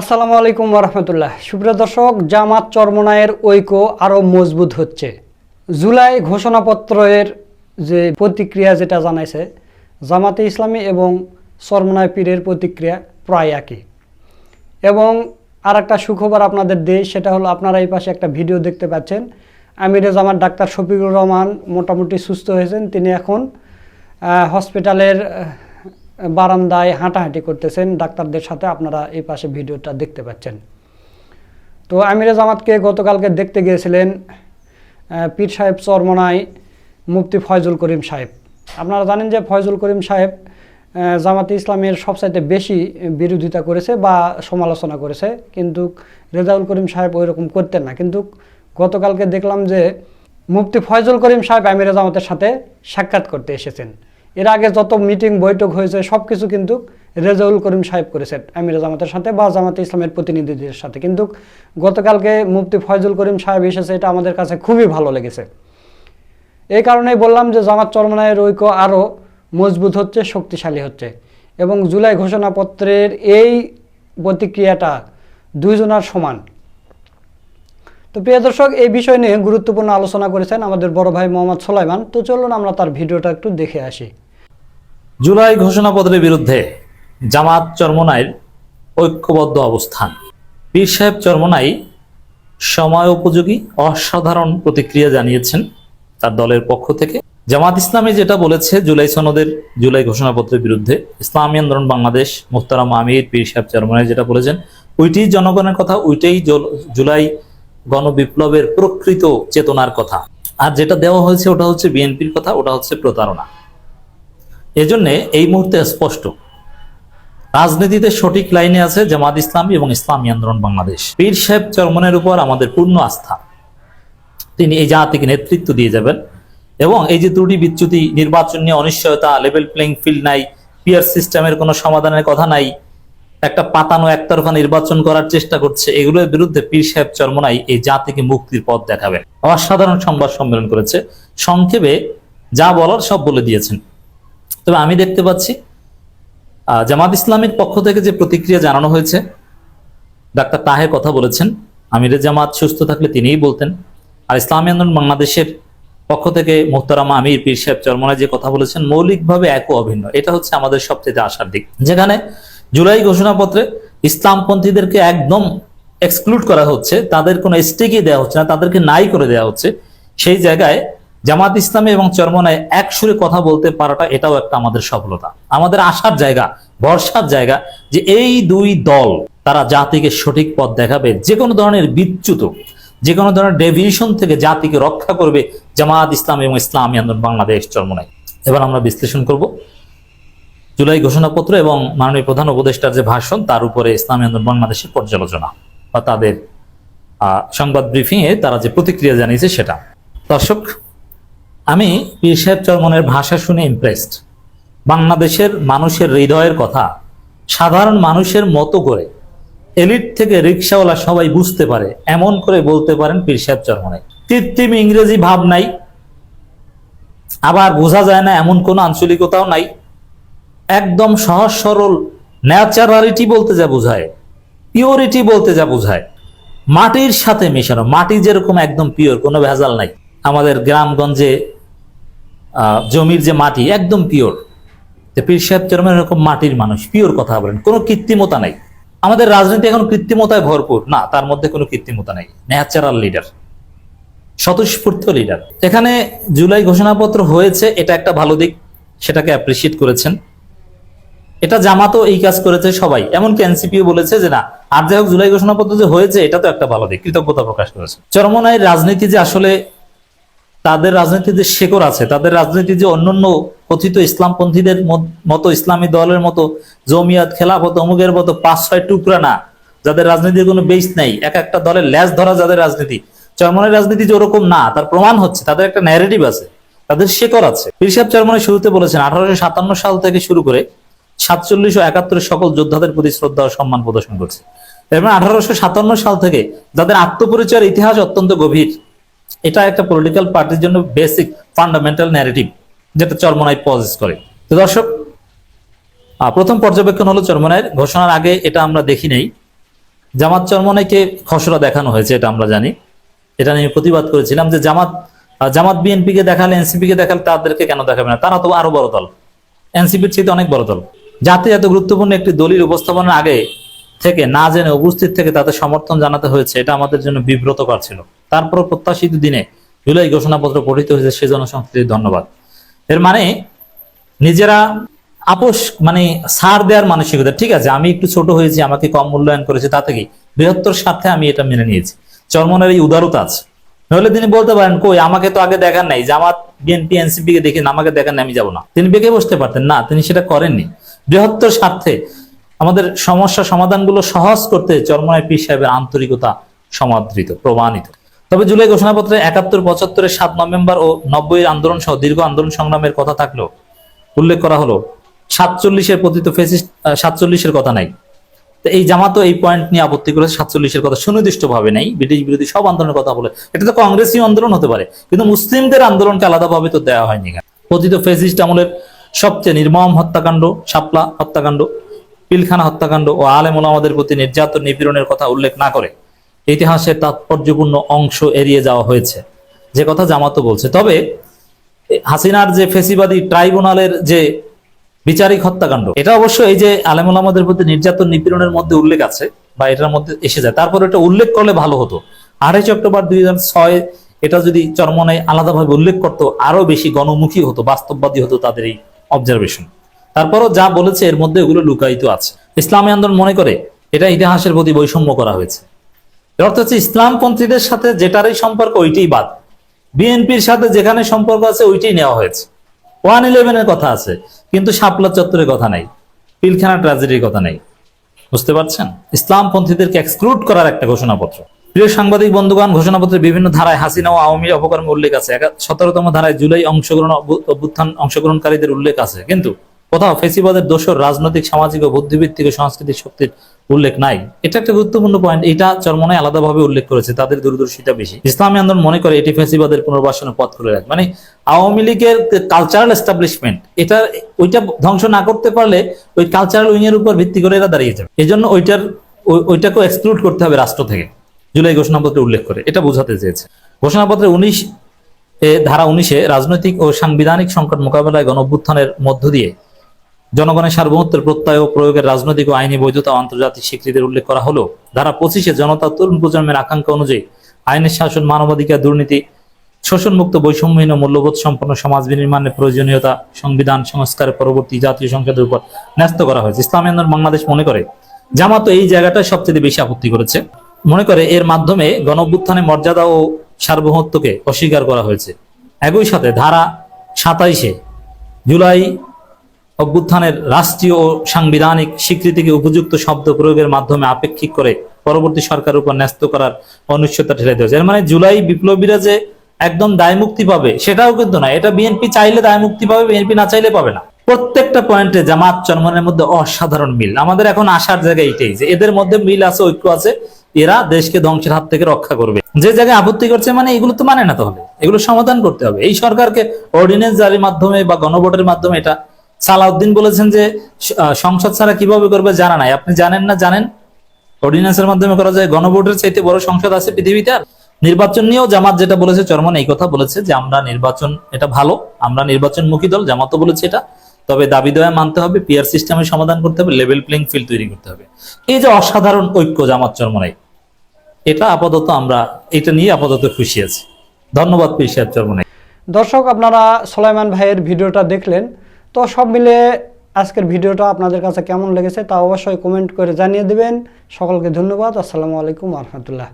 আসসালামু আলাইকুম রহমতুল্লাহ। সুপ্রিয় দর্শক, জামাত চরমনায়ের ঐক্য আরও মজবুত হচ্ছে। জুলাই ঘোষণাপত্রের যে প্রতিক্রিয়া যেটা জানাইছে, জামাতে ইসলামী এবং চরমনায় পীরের প্রতিক্রিয়া প্রায় একই। এবং আর একটা সুখবর আপনাদের দেশ সেটা হলো আপনারা এই পাশে একটা ভিডিও দেখতে পাচ্ছেন। আমিরে জামাত ডাক্তার শফিকুর রহমান মোটামুটি সুস্থ হয়েছেন। তিনি এখন হসপিটালের বারান্দায় হাঁটাহাঁটি করতেছেন। ডাক্তারদের সাথে আপনারা এই পাশে ভিডিওটা দেখতে পাচ্ছেন। তো আমিরে জামাতকে গতকালকে দেখতে গিয়েছিলেন পীর সাহেব চরমনায় মুফতি ফয়জুল করিম সাহেব। আপনারা জানেন যে ফয়জুল করিম সাহেব জামাতে ইসলামের সবচাইতে বেশি বিরোধিতা করেছে বা সমালোচনা করেছে। কিন্তু রেজাউল করিম সাহেব ওই রকম করতেন না। কিন্তু গতকালকে দেখলাম যে মুফতি ফয়জুল করিম সাহেব আমিরে জামাতের সাথে সাক্ষাৎ করতে এসেছেন। এর আগে যত মিটিং, বৈঠক হয়েছে সব কিছু কিন্তু রেজাউল করিম সাহেব করেছেন, আমির জামাতের সাথে বা জামাতে ইসলামের প্রতিনিধিদের সাথে। কিন্তু গতকালকে মুফতি ফয়জুল করিম সাহেব এসেছে, এটা আমাদের কাছে খুবই ভালো লেগেছে। এই কারণেই বললাম যে জামাত চরমনায়ের ঐক্য আরও মজবুত হচ্ছে, শক্তিশালী হচ্ছে। এবং জুলাই ঘোষণাপত্রের এই প্রতিক্রিয়াটা দুইজনার সমান। তো প্রিয় দর্শক, এই বিষয় নিয়ে গুরুত্বপূর্ণ আলোচনা করেছেন আমাদের বড় ভাই মোহাম্মদ সোলাইমান। তো চলুন আমরা তার ভিডিওটা একটু দেখে আসি। জুলাই ঘোষণাপত্রের বিরুদ্ধে জামাত চরমনাইর ঐক্যবদ্ধ অবস্থান। পীর সাহেব চরমনাই সময় উপযোগী অসাধারণ প্রতিক্রিয়া জানিয়েছেন তার দলের পক্ষ থেকে। জামাত ইসলামী যেটা বলেছে জুলাই সনদের, জুলাই ঘোষণাপত্রের বিরুদ্ধে, ইসলামী আন্দোলন বাংলাদেশ মুখতারাম আমির, পীর সাহেব চরমনাই যেটা বলেছেন ওইটাই জনগণের কথা, ওইটাই জল- জুলাই গণবিপ্লবের প্রকৃত চেতনার কথা। আর যেটা দেওয়া হয়েছে ওটা হচ্ছে বিএনপির কথা, ওটা হচ্ছে প্রতারণা। এজন্য এই মুহূর্তে স্পষ্ট। রাজনীতিতে সঠিক লাইনে আছে জামাত ইসলামী এবং ইসলামী আন্দোলন বাংলাদেশ। পীর সাহেব চরমনের উপর আমাদের পূর্ণ আস্থা। তিনি এই জাতিকে নেতৃত্ব দিয়ে যাবেন এবং এই যে ত্রুটি বিচ্যুতি, নির্বাচন নিয়ে অনিশ্চয়তা লেভেল প্লেইং ফিল্ড নাই পিয়ার সিস্টেমের কোনো সমাধানের কথা নাই, একটা পাতানো একতরফা নির্বাচন করার চেষ্টা করছে, এগুলোর বিরুদ্ধে পীর সাহেব চরমনাই এই জাতিকে মুক্তির পথ দেখাবেন। অসাধারণ সংবাদ সম্মেলন করেছে। সংক্ষেপে যা বলার সব বলে দিয়েছেন। তবে আমি দেখতে পাচ্ছি জামাত ইসলামের পক্ষ থেকে যে প্রতিক্রিয়া জানানো হয়েছে, ডাক্তার তাহের কথা বলেছেন। আমিরে জামাত সুস্থ থাকলে তিনিই বলতেন। আর ইসলামী আন্দোলন বাংলাদেশের পক্ষ থেকে মোহতারামা আমির পীর সাহেব চরমনায় যে কথা বলেছেন, মৌলিকভাবে এক ও অভিন্ন। এটা হচ্ছে আমাদের সবচেয়ে আশার দিক। যেখানে জুলাই ঘোষণাপত্রে ইসলামপন্থীদেরকে একদম এক্সক্লুড করা হচ্ছে, তাদের কোনো স্টেকই দেওয়া হচ্ছে না, তাদেরকে নাই করে দেওয়া হচ্ছে। সেই জায়গায় জামাত ইসলামী এবং চরমনায় একসুরে কথা বলতে পারাটা এটাও একটা আমাদের সফলতা। আমাদের আশার জায়গা, ভরসার জায়গা যে এই দুই দল তারা জাতিকে সঠিক পথ দেখাবে, যে কোনো ধরনের বিচ্যুত, যে কোনো ধরনের ডেভিয়েশন থেকে জাতিকে রক্ষা করবে জামাত ইসলাম এবং ইসলামী আন্দোলন বাংলাদেশ চরমনায়। এবার আমরা বিশ্লেষণ করব। জুলাই ঘোষণাপত্র এবং মাননীয় প্রধান উপদেষ্টার যে ভাষণ, তার উপরে ইসলামী আন্দোলন বাংলাদেশের পর্যালোচনা বা তাদের সংবাদ ব্রিফিং এ তারা যে প্রতিক্রিয়া জানিয়েছে সেটা। দর্শক আমি পীর সাহেব চরমনের ভাষা শুনে ইমপ্রেসড বাংলাদেশের মানুষের হৃদয়ের কথা, সাধারণ মানুষের মতো করে এলিট থেকে রিক্সাওয়ালা সবাই বুঝতে পারে, এমন করে বলতে পারেন পীর সাহেব চরমনে। কৃত্রিম ইংরেজি ভাব নাই, আবার বোঝা যায় না এমন কোনো আঞ্চলিকতাও নাই। একদম সহজ সরল ন্যাচারালিটি বলতে যা বোঝায় পিওরিটি বলতে যা বোঝায়। মাটির সাথে মেশানো, মাটি যেরকম একদম পিওর কোনো ভেজাল নাই। আমাদের গ্রামগঞ্জে জমির যে মাটি একদম পিওর পীর সাহেব চেয়ারম্যান এরকম মাটির মানুষ পিওর কথা বলেন, কোনো কৃত্রিমতা নাই। আমাদের রাজনীতি এখন কৃত্রিমতায় ভরপুর। না, তার মধ্যে কোনো কৃত্রিমতা নাই। ন্যাচারাল লিডার স্বতঃস্ফূর্ত লিডার এখানে জুলাই ঘোষণাপত্র হয়েছে, এটা একটা ভালো দিক, সেটাকে অ্যাপ্রিসিয়েট করেছেন। এটা জামাতও এই কাজ করেছে সবাই। এমনকি এনসিপিও বলেছে যে, না, আর যাই হোক, জুলাই ঘোষণাপত্র যে হয়েছে, এটা তো একটা ভালো দিক। কৃতজ্ঞতা প্রকাশ করেছে। চরমনায়ের রাজনীতি যে আসলে তাদের রাজনীতির যে শেকড় আছে, তাদের রাজনীতি যে অন্যান্য কথিত ইসলামপন্থীদের মতো ইসলামী দলের মতো জমিয়াত, খেলাফত, অমুকের মতো পাঁচ, ছয় টুকরা না, যাদের রাজনীতির কোনো বেস নেই, এক একটা দলের ল্যাস ধরা যাদের রাজনীতি। চরমনের রাজনীতি যে ওরকম না, তার প্রমাণ হচ্ছে, তাদের একটা ন্যারেটিভ আছে, তাদের শেকড় আছে। পিরসাব চরমনের শুরুতে বলেছেন, আঠারোশো সাতান্ন সাল থেকে শুরু করে সাতচল্লিশ ও একাত্তরের সকল যোদ্ধাদের প্রতি শ্রদ্ধা ও সম্মান প্রদর্শন করছে। এবং আঠারোশো সাতান্ন সাল থেকে যাদের আত্মপরিচয়ের ইতিহাস অত্যন্ত গভীর এটা একটা পলিটিক্যাল পার্টির জন্য বেসিক ফান্ডামেন্টাল ন্যারেটিভ যেটা চরমনাই পজেস করে। তো দর্শক প্রথম পর্যবেক্ষণ হলো চরমনায়ের ঘোষণার আগে এটা আমরা দেখি নাই। জামাত চরমনাইকে খসড়া দেখানো হয়েছে, এটা আমরা জানি। এটা নিয়ে প্রতিবাদ করেছিলাম যে জামাত জামাত বিএনপি কে দেখালে এনসিপি কে দেখালে তাদেরকে কেন দেখাবে না? তারা তো আরও বড় দল। এনসিপির চেয়ে অনেক বড় দল। যাতে এত গুরুত্বপূর্ণ একটি দলিল উপস্থাপনের আগে থেকে, না জেনে উপস্থিত থেকে তাদের সমর্থন জানাতে হয়েছে, এটা আমাদের জন্য বিব্রতকর ছিল। তারপর প্রত্যাশিত দিনে জুলাই ঘোষণাপত্র পঠিত হয়েছে সে সংস্কৃতির ধন্যবাদ। এর মানে নিজেরা আপোষ মানে সার দেওয়ার মানসিকতা, ঠিক আছে, আমি একটু ছোট হয়েছি, আমাকে কম মূল্যায়ন করেছে, তা থেকে বৃহত্তর স্বার্থে আমি এটা মেনে নিয়েছি। চর্মনের এই উদারতা আছে। নইলে তিনি বলতে পারেন, কই, আমাকে তো আগে দেখার নাই, জামাত বিএনপি এনসিপি কে দেখে, আমাকে দেখার নাই, আমি যাব না। তিনি বেঁকে বসতে পারতেন। না, তিনি সেটা করেননি। বৃহত্তর স্বার্থে আমাদের সমস্যা সমাধানগুলো সহজ করতে চরমনায় পীর সাহেবের আন্তরিকতা সমাদৃত, প্রমাণিত। তবে জুলাই ঘোষণাপত্রে একাত্তর পঁচাত্তরের সাত নভেম্বর ও নব্বই আন্দোলন সহ দীর্ঘ আন্দোলন সংগ্রামের কথা থাকলেও উল্লেখ করা হলো, সাতচল্লিশের পতিত ফেসিস্ট সাতচল্লিশের কথা নাই। তো এই জামাতও এই পয়েন্ট নিয়ে আপত্তি করেছে, সাতচল্লিশের কথা সুনির্দিষ্ট ভাবে নাই, ব্রিটিশ বিরোধী সব আন্দোলনের কথা বলে। এটা তো কংগ্রেসই আন্দোলন হতে পারে, কিন্তু মুসলিমদের আন্দোলনকে আলাদাভাবে তো দেওয়া হয়নি পতিত ফেসিস্ট আমলের সবচেয়ে নির্মম হত্যাকাণ্ড, শাপলা হত্যাকাণ্ড, পিলখানা হত্যাকাণ্ড ও আলেমুল আমাদের প্রতি নির্যাতন নিপীড়নের কথা উল্লেখ না করে ইতিহাসের তাৎপর্যপূর্ণ অংশ এড়িয়ে যাওয়া হয়েছে। যে কথা জামাতও বলছে। তবে হাসিনার যে ফেসিবাদী ট্রাইব্যুনালের যে বিচারিক হত্যাকাণ্ড, এটা অবশ্য এই যে আলেমুল আমাদের প্রতি নির্যাতন নিপীড়নের মধ্যে উল্লেখ আছে বা এটার মধ্যে এসে যায়। তারপর এটা উল্লেখ করলে ভালো হতো। আড়াইশ অক্টোবর দুই এটা যদি চরমনে আলাদাভাবে উল্লেখ করতো আরও বেশি গণমুখী হতো, বাস্তববাদী হতো তাদের এই অবজারভেশন তারপরও যা বলেছে, এর মধ্যে এগুলো লুকায়িত আছে। ইসলামী আন্দোলন মনে করে এটা ইতিহাসের প্রতি বৈষম্য করা হয়েছে। অর্থ হচ্ছে ইসলামপন্থীদের সাথে যেটারই সম্পর্ক ওইটাই বাদ। বিএনপির সাথে যেখানে সম্পর্ক আছে ওইটাই নেওয়া হয়েছে। ওয়ান ইলেভেনের কথা আছে, কিন্তু শাপলা চত্বরের কথা নাই, পিলখানা ট্রাজেডির কথা নাই। বুঝতে পারছেন? ইসলামপন্থীদেরকে এক্সক্লুড করার একটা ঘোষণাপত্র। প্রিয় সাংবাদিক, বন্ধুগণ, ঘোষণাপত্রের বিভিন্ন ধারায় হাসিনা ও আওয়ামী অপকর্মে উল্লেখ আছে। সতেরোতম ধারায় জুলাই অংশগ্রহণ অভ্যুত্থান অংশগ্রহণকারীদের উল্লেখ আছে। কিন্তু কোথাও ফেসিবাদের দোষর রাজনৈতিক, সামাজিক ও বুদ্ধিভিত্তিক ও সাংস্কৃতিক শক্তির উল্লেখ নাই। এটা একটা গুরুত্বপূর্ণ পয়েন্ট এটা চরমনায় আলাদাভাবে উল্লেখ করেছে, তাদের দূরদর্শিতা বেশি। ইসলামী আন্দোলন মনে করে এটি ফেসিবাদের পুনর্বাসনের পথ খুলে রাখে। মানে আওয়ামী লীগের কালচারাল এস্টাবলিশমেন্ট এটা, ওইটা ধ্বংস না করতে পারলে ওই কালচারাল উইং এর উপর ভিত্তি করে এরা দাঁড়িয়ে যাবে। এই জন্য ওইটার ওইটাকে এক্সক্লুড করতে হবে রাষ্ট্র থেকে। জুলাই ঘোষণাপত্রে উল্লেখ করে, এটা বোঝাতে চেয়েছে। ঘোষণাপত্রে উনিশ ধারা উনিশে রাজনৈতিক ও সাংবিধানিক সংকট মোকাবেলায় গণ মধ্য দিয়ে জনগণের সার্বভৌমত্বের প্রত্যয় ও প্রয়োগের রাজনৈতিক ও আইনি বৈধতা আন্তর্জাতিক স্বীকৃতির উল্লেখ করা হলো। ধারা পঁচিশে জনতা তরুণ প্রজন্মের আকাঙ্ক্ষা অনুযায়ী আইনের শাসন, মানবাধিকার, দুর্নীতি, শোষণমুক্ত বৈষম্যহীন মূল্যবোধ সম্পন্ন সমাজ বিনির্মাণের প্রয়োজনীয়তা, সংবিধান সংস্কারের পরবর্তী জাতীয় সংসদের উপর ন্যস্ত করা হয়েছে। ইসলামী আন্দোলন বাংলাদেশ মনে করে, জামাত এই জায়গাটা সবচেয়ে বেশি আপত্তি করেছে। মনে করে এর মাধ্যমে গণ মর্যাদা ও সার্বভৌমত্বকে অস্বীকার করা হয়েছে। একই সাথে ধারা সাতাইশে জুলাই অভ্যুত্থানের রাষ্ট্রীয় ও সাংবিধানিক স্বীকৃতিকে উপযুক্ত শব্দ প্রয়োগের মাধ্যমে আপেক্ষিক করে পরবর্তী সরকারের উপর ন্যস্ত করার অনিশ্চয়তা ঠেলে দেওয়া এর মানে জুলাই বিপ্লবীরা যে একদম দায় মুক্তি পাবে, সেটাও কিন্তু না এটা বিএনপি চাইলে দায় মুক্তি পাবে, বিএনপি না চাইলে পাবে না। প্রত্যেকটা পয়েন্টে জামাত চরমনের মধ্যে অসাধারণ মিল। আমাদের এখন আসার জায়গা এইটাই যে এদের মধ্যে মিল আছে, ঐক্য আছে। এরা দেশকে ধ্বংসের হাত থেকে রক্ষা করবে। যে জায়গায় আপত্তি করছে মানে এগুলো তো মানে না তাহলে। এগুলো সমাধান করতে হবে। এই সরকারকে অর্ডিনেন্স জারির মাধ্যমে বা গণভোটের মাধ্যমে এটা সালাউদ্দিন বলেছেন যে সংসদ ছাড়া কীভাবে করবে জানা নাই। আপনি জানেন না, জানেন? অর্ডিন্যান্সের মাধ্যমে করা যায়। গণভোটের চাইতে বড় সংসদ আছে পৃথিবীতে আর। নির্বাচন নিয়েও জামাত যেটা বলেছে চরমন এই কথা বলেছে যে, আমরা নির্বাচন, এটা ভালো। আমরা নির্বাচনমুখী দল, জামাতও বলেছে এটা। তবে দাবি দেওয়া মানতে হবে পিয়ার সিস্টেমের সমাধান করতে হবে লেভেল প্লেইং ফিল্ড তৈরি করতে হবে। এই যে অসাধারণ ঐক্য জামাত চরমনাই, এটা আপাতত আমরা, এটা নিয়ে আপাতত খুশি আছি। ধন্যবাদ সাহেব চরমনাই। দর্শক, আপনারা সোলাইমান ভাইয়ের ভিডিওটা দেখলেন। তো সব মিলে আজকের ভিডিওটা আপনাদের কাছে কেমন লেগেছে তা অবশ্যই কমেন্ট করে জানিয়ে দেবেন। সকলকে ধন্যবাদ। আসসালামু আলাইকুম রহমতুল্লাহ।